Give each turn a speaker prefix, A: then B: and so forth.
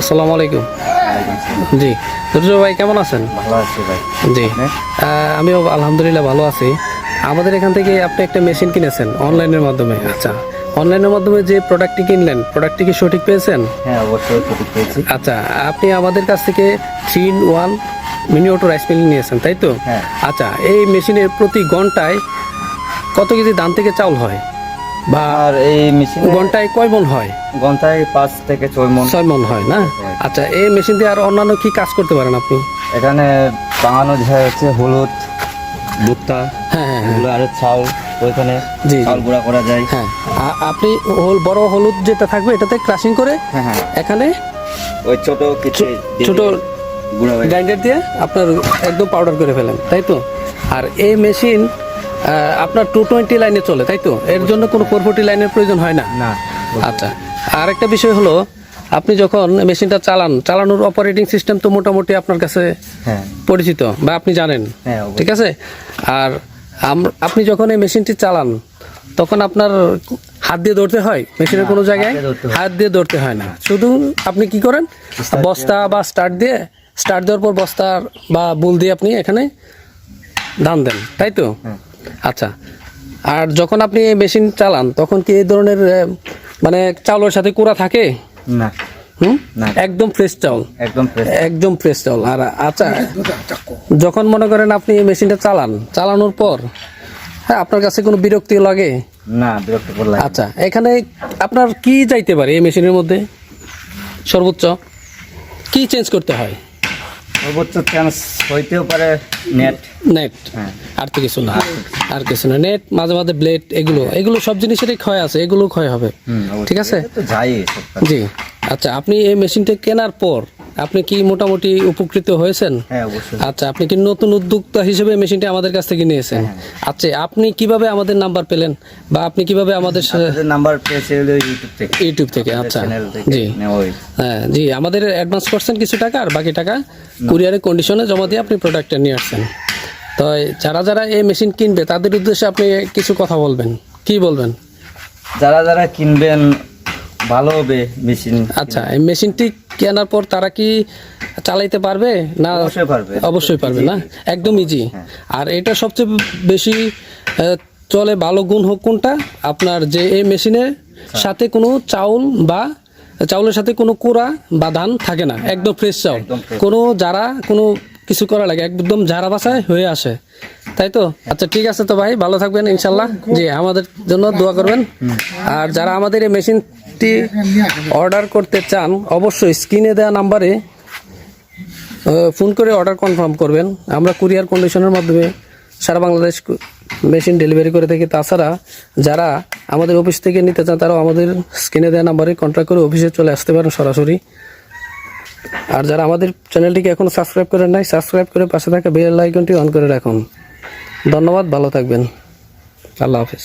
A: আসসালামু আলাইকুম। জি। দুর্জ ভাই কেমন আছেন?
B: ভালো আছি ভাই।
A: জি। আমিও আলহামদুলিল্লাহ ভালো আছি। আমাদের এখান থেকে আপনি একটা মেশিন কিনেছেন অনলাইনের মাধ্যমে। আচ্ছা অনলাইনের মাধ্যমে যে প্রোডাক্টটি কিনলেন প্রোডাক্টটি কি সঠিক পেয়েছেন?
B: হ্যাঁ অবশ্যই সঠিক পেয়েছি।
A: আচ্ছা আপনি আমাদের কাছ থেকে three in one mini auto rice mill নিয়েছেন তাই তো?
B: হ্যাঁ।
A: আচ্ছা এই মেশিনের প্রতি ঘন্টায় কত কেজি ধান থেকে চাউল হয়? বা
B: আর এই মেশিন
A: ঘন্টায় কয় মন হয়?
B: ঘন্টায় পাঁচ থেকে ছয় মন।
A: ছয় মন হয় না? আচ্ছা এই মেশিন দিয়ে আর অন্যান্য কি কাজ করতে পারেন আপনি?
B: এখানে বাঙানো যায় হচ্ছে হলুদ ভুট্টা
A: হ্যাঁ হ্যাঁ হ্যাঁ।
B: আর চাউল ওইখানে
A: জি।
B: চাউল গুঁড়া করা যায়।
A: হ্যাঁ। আপনি হোল বড় হলুদ যেটা থাকবে এটাতে ক্রাশিং করে
B: হ্যাঁ হ্যাঁ।
A: এখানে
B: ওই ছোট কিছু
A: ছোট
B: গুঁড়া হয়ে
A: গ্রাইন্ডার দিয়ে আপনার একদম পাউডার করে ফেলেন তাই তো? আর এই মেশিন আপনার টু টোয়েন্টি লাইনে চলে তাই তো? এর জন্য কোনো ফোর ফোর্টি লাইনের প্রয়োজন হয় না?
B: না।
A: আচ্ছা। আর একটা বিষয় হলো আপনি যখন মেশিনটা চালান চালানোর অপারেটিং সিস্টেম তো মোটামুটি আপনার কাছে
B: হ্যাঁ।
A: পরিচিত বা আপনি জানেন
B: হ্যাঁ,
A: ঠিক আছে? আর আপনি যখন এই মেশিনটি চালান তখন আপনার হাত দিয়ে ধরতে হয় মেশিনের কোনো জায়গায়। হাত দিয়ে ধরতে হয় না। শুধু আপনি কি করেন? বস্তা বা স্টার্ট দিয়ে স্টার্ট দেওয়ার পর বস্তা বা বুল দিয়ে আপনি এখানে ধান দেন তাই তো?
B: হ্যাঁ।
A: আচ্ছা। আর যখন আপনি এই মেশিন চালান তখন কি এই ধরনের মানে চাউলের সাথে কুড়া থাকে?
B: না।
A: হুম? একদম ফ্রেশ চাউল?
B: একদম ফ্রেশ
A: একদম ফ্রেশ চাউল। আর আচ্ছা যখন মনে করেন আপনি এই মেশিনটা চালান চালানোর পর হ্যাঁ আপনার কাছে কোনো বিরক্তি লাগে?
B: না বিরক্ত করলাম
A: আচ্ছা এখানে আপনার কি যাইতে পারে এই মেশিনের মধ্যে? সর্বোচ্চ কি চেঞ্জ করতে হয়?
B: সর্বোচ্চ চান্স হইতেও পারে নেট
A: নেট
B: হ্যাঁ।
A: আর তো কিছু না। আর কিছু না। নেট মাঝে মাঝে ব্লেড এগুলো এগুলো সব জিনিসেরই ক্ষয় আছে। এগুলো ক্ষয় হবে। ঠিক আছে। জি। আচ্ছা আপনি এই মেশিনটা কেনার পর আপনি কি মোটামুটি উপকৃত হয়েছেন?
B: হ্যাঁ
A: আচ্ছা আপনি কি নতুন উদ্যোক্তা হিসেবে মেশিনটি আমাদের কাছ থেকে নিয়েছেন? আচ্ছা আপনি কীভাবে আমাদের নাম্বার পেলেন? বা আপনি কীভাবে আমাদের
B: নাম্বার ইউটিউব থেকে।
A: আচ্ছা। জি। হ্যাঁ জি আমাদের অ্যাডভান্স করছেন কিছু টাকা আর বাকি টাকা কুরিয়ারের কন্ডিশনে জমা দিয়ে আপনি প্রোডাক্টটা নিয়ে আসছেন। তো যারা যারা এই মেশিন কিনবে তাদের উদ্দেশ্যে আপনি কিছু কথা বলবেন। কি বলবেন?
B: যারা যারা কিনবেন ভালো হবে মেশিন
A: আচ্ছা এই মেশিনটি কেনার পর তারা কি চালাইতে পারবে? না
B: অবশ্যই পারবে।
A: না? একদম ইজি আর এটা সবচেয়ে বেশি চলে ভালো গুণ হোক কোনটা? আপনার যে এই মেশিনের সাথে কোনো চাউল বা চাউলের সাথে কোনো কুড়া বা ধান থাকে না। একদম ফ্রেশ চাউল। কোনো যারা কোনো কিছু করা লাগে একদম ঝাড়া বাসায় হয়ে আসে। তাই তো? আচ্ছা ঠিক আছে তো ভাই ভালো থাকবেন ইনশাল্লাহ। জি আমাদের জন্য দোয়া করবেন। আর যারা আমাদের এই মেশিনটি অর্ডার করতে চান, অবশ্যই স্ক্রিনে দেওয়া নাম্বারে ফোন করে অর্ডার কনফার্ম করবেন। আমরা কুরিয়ার কন্ডিশনের মাধ্যমে সারা বাংলাদেশ মেশিন ডেলিভারি করে থাকি। তাছাড়া যারা আমাদের অফিস থেকে নিতে চান, তারাও আমাদের স্ক্রিনে দেওয়া নাম্বারে কন্ট্যাক্ট করে অফিসে চলে আসতে পারেন সরাসরি। আর যারা আমাদের চ্যানেলটিকে এখনও সাবস্ক্রাইব করেন নাই সাবস্ক্রাইব করে পাশে থাকা বেল আইকনটি অন করে রাখুন। ধন্যবাদ, ভালো থাকবেন। আল্লাহ হাফিজ।